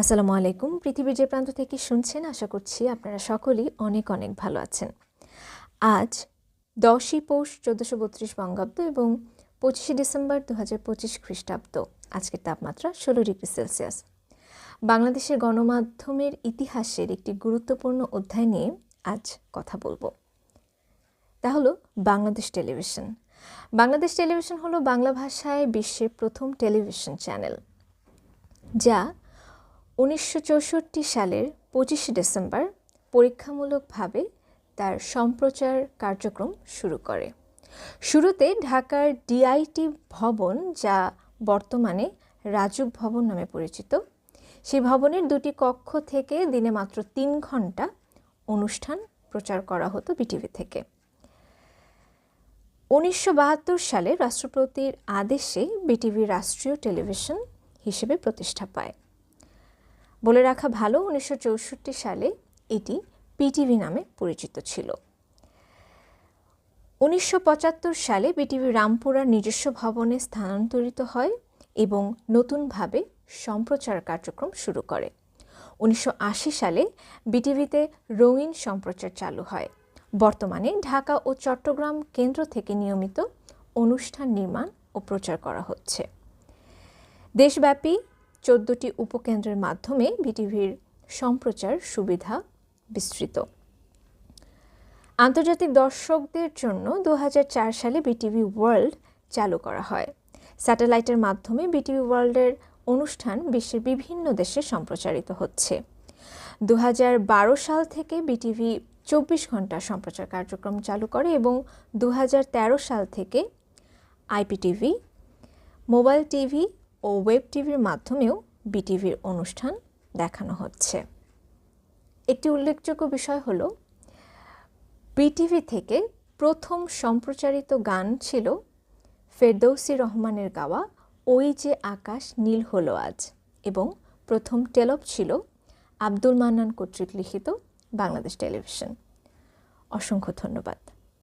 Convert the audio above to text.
আসসালামু আলাইকুম। পৃথিবীর যে প্রান্ত থেকে শুনছেন, আশা করছি আপনারা সকলেই অনেক অনেক ভালো আছেন। আজ দশই পৌষ চোদ্দোশো বত্রিশ বঙ্গাব্দ এবং পঁচিশে ডিসেম্বর দু হাজার পঁচিশ খ্রিস্টাব্দ। আজকের তাপমাত্রা ষোলো ডিগ্রি সেলসিয়াস। বাংলাদেশের গণমাধ্যমের ইতিহাসের একটি গুরুত্বপূর্ণ অধ্যায় নিয়ে আজ কথা বলব। তা হলো বাংলাদেশ টেলিভিশন। বাংলাদেশ টেলিভিশন হলো বাংলা ভাষায় বিশ্বের প্রথম টেলিভিশন চ্যানেল, যা উনিশশো চৌষট্টি সালের পঁচিশে ডিসেম্বর পরীক্ষামূলকভাবে তার সম্প্রচার কার্যক্রম শুরু করে। শুরুতে ঢাকার ডিআইটি ভবন, যা বর্তমানে রাজুক ভবন নামে পরিচিত, সেই ভবনের দুটি কক্ষ থেকে দিনে মাত্র তিন ঘণ্টা অনুষ্ঠান প্রচার করা হতো বিটিভি থেকে। উনিশশো বাহাত্তর সালে রাষ্ট্রপতির আদেশে বিটিভি রাষ্ট্রীয় টেলিভিশন হিসেবে প্রতিষ্ঠা পায়। বলে রাখা ভালো উনিশশো চৌষট্টি সালে এটি পিটিভি নামে পরিচিত ছিল। উনিশশো পঁচাত্তর সালে বিটিভি রামপুরার নিজস্ব ভবনে স্থানান্তরিত হয় এবং নতুনভাবে সম্প্রচার কার্যক্রম শুরু করে। উনিশশো আশি সালে বিটিভিতে রঙিন সম্প্রচার চালু হয়। বর্তমানে ঢাকা ও চট্টগ্রাম কেন্দ্র থেকে নিয়মিত অনুষ্ঠান নির্মাণ ও প্রচার করা হচ্ছে। দেশব্যাপী চোদ্দোটি উপকেন্দ্রের মাধ্যমে বিটিভির সম্প্রচার সুবিধা বিস্তৃত। আন্তর্জাতিক দর্শকদের জন্য দু হাজার চার সালে বিটিভি ওয়ার্ল্ড চালু করা হয়। স্যাটেলাইটের মাধ্যমে বিটিভি ওয়ার্ল্ডের অনুষ্ঠান বিশ্বের বিভিন্ন দেশে সম্প্রচারিত হচ্ছে। দু হাজার বারো সাল থেকে বিটিভি চব্বিশ ঘণ্টা সম্প্রচার কার্যক্রম চালু করে এবং দু হাজার তেরো সাল থেকে আইপিটিভি, মোবাইল টিভি ও ওয়েব টিভির মাধ্যমেও বিটিভির অনুষ্ঠান দেখানো হচ্ছে। একটি উল্লেখযোগ্য বিষয় হল, বিটিভি থেকে প্রথম সম্প্রচারিত গান ছিল ফেরদৌসি রহমানের গাওয়া ওই যে আকাশ নীল হলো আজ এবং প্রথম টেলপ ছিল আব্দুল মান্নান কর্তৃক লিখিত বাংলাদেশ টেলিভিশন। অসংখ্য ধন্যবাদ।